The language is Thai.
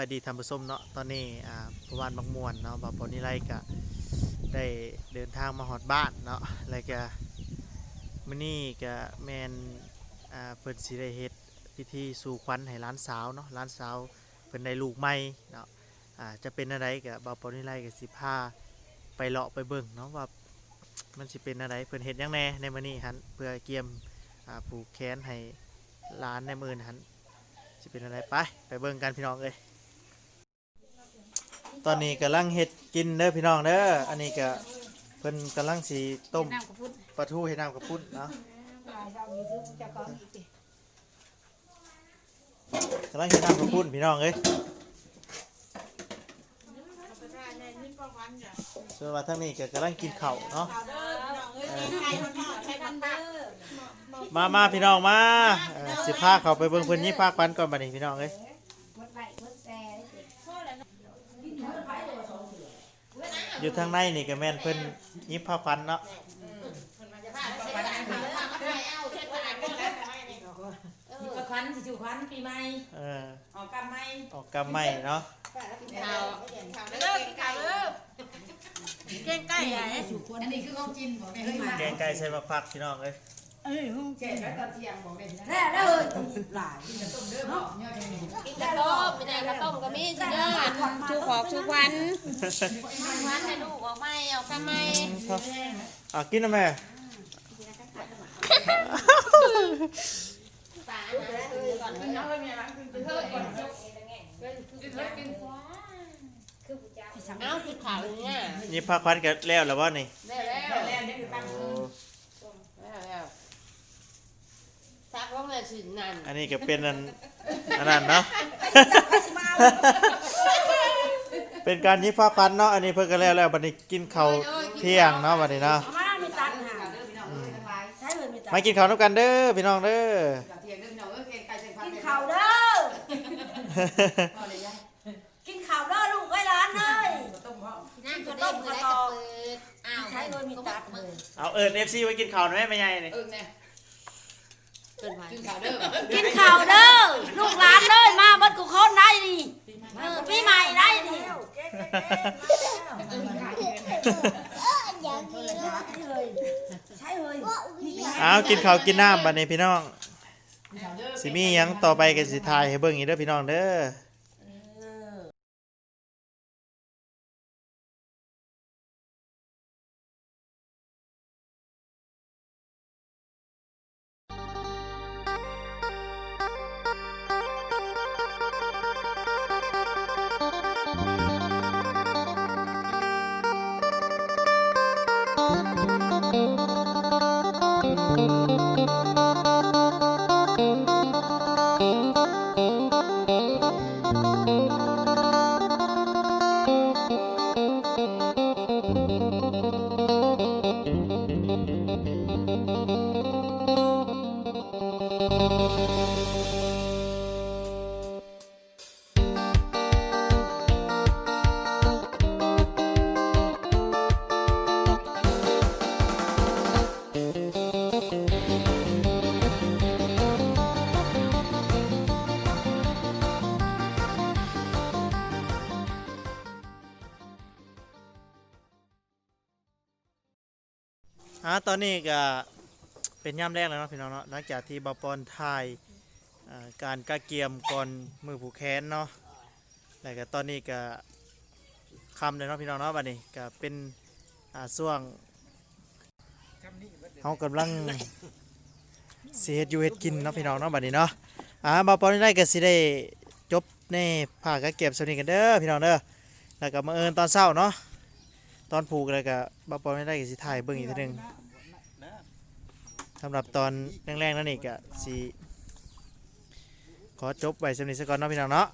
ายดีท่านผู้ชมเนาะตอนนี้อ่าประวานบางมวนเนาะบ่าวปอนิไลก็ได้เดินทางมาฮอดบ้านเนาะแล้วก็มื้อนี้ก็แม่นอ่าเพิ่นสิได้เฮ็ดพิธีสู่ขวัญให้หลานสาวเนาะหลานสาวเพิ่นได้ลูกใหม่เนาะอ่าจะเป็นอะไรก็บ่าวปอนิไลก็สิพาไปเลาะไปเบิ่งเนาะว่ามันสิเป็นอะไรเพิ่นเฮ็ดหยังแน่ในมื้อนี้หันเพื่อเกียมอ่าผูกแขนให้หลานในมื้อนั้นหันจะเป็นอะไรไป ไปเบิ่งกันพี่น้องเลย ตอนนี้กำลังเฮ็ดกินเด้อพี่น้องเด้ออันนี้ก็เพิ่นกำลังสีต้มน้ำกระพุ้นปลาทูให้น้ำกระปุ้นเนาะกำลังเฮ็ดน้ำกระปุ้นพี่น้องเอ้ยส่วนว่าทางนี้ก็กำลังกินข้าวเนาะเออมามาพี่น้องมาเออสิพาเขาไปเบิ่งเพิ่นยิบพาควันก่อนบัดนี้พี่น้องเอ้ย อยู่ทางในนี่ก็แม่นเพิ่นยิบผ้าควันเนาะกระควันสิจูควันปีใหม่เออออกกำใหม่ออกกำไม้เนาะข่าวเลิกข่าวเลิกเก่งใกล้ใหญ่อันนี้คือของจินบอกได้เฮ้ยมาแกงไก่ใส่มะพักพี่น้องเอ้ยแก่แล้วตอนเที่ยงบอกได้แน่ได้เลย หลายกินต้มเด้อบอกย่อจังนี่กินข้าวต้มไม่ได้ข้าวต้มก็มีสิเด้อชูขอบชูควันควันให้ลูกออกไม่เอาข้าไม่อะกินนะแม่ป่านะก่อนกินน้ำเลยมีอะไรกินเพิ่มก่อนกินเพิ่มกินเอาคือข่าวเนี่ยยิบผ้าควันก็แล้วแล้วบ่นี่ ได้แล้ว แล้วนี่คือตั้ง โอ้ แล้วแล้ว ซักว่าแม่สินั่นอันนี้ก็เป็นอันอันนั้นเนาะ เป็นการยิบผ้าควันเนาะ อันนี้เพิ่นก็แล้วแล้วบัดนี้กินข้าวเที่ยงเนาะบัดนี้เนาะ เอามามีตังค์หาเด้อพี่น้องเอ้ยทั้งหลายใช้เลยมีตังมาค์กินข้าวนํกันเด้อพี่น้องเด้อเที่ยงเด้อพี่น้องเอ้ยเก่งไก่เส้นพันกินข้าวเด้อพอเลยยายกินข้าวเด้อลูกไว้ร้านเลยต้มพร้อมนั่นก็ต้มก็ได้ก็เปิดอ้าวใช้เลยมีตังค์เลยเอาเอิ้น FC ไว้กินข้าวหน่อยแม่ไม่ใหญ่นี่ เออแน่ เกินไปกินข้าวเด้อกินข้าวเด้อลูกหลานเลยมาบัดกูคนได้ดิเออปีใหม่ได้ดิใช่เลยเอากินข้าวกินน้ำบัดนี้พี่น้องสิมีหยังต่อไปก็สิถ่ายให้เบิ่งอีกเด้อพี่น้องเด้อ Música อ่าตอนนี้ก็เป็นย่ำแรกแล้วเนาะพี่น้องเนาะหลังจากที่บอปอนถ่ายอ่าการกะเกียมก่อนมือผูกแขนเนาะแล้วก็ตอนนี้ก็คำเลยเนาะพี่น้องเนาะบัดนี้ก็เป็นอ่าช่วงเขากำลังเสียอยู่เฮ็ดกินเนาะพี่น้องเนาะบัดนี้เนาะอ่าบอปอนได้ก็สิได้จบในผ่ากะเกียมสำนีกันเด้อพี่น้องเด้อแล้วก็มาเอิญตอนเช้าเนาะ ตอนผูกเลยกับบาปอไม่ได้กับสิถ่ายเบิ่งอีกทีหนึงสำหรับตอนแรกๆนั่นเองกะสิขอจบไว้สำนีสักก่อนเนาะพี่น้องเนาะ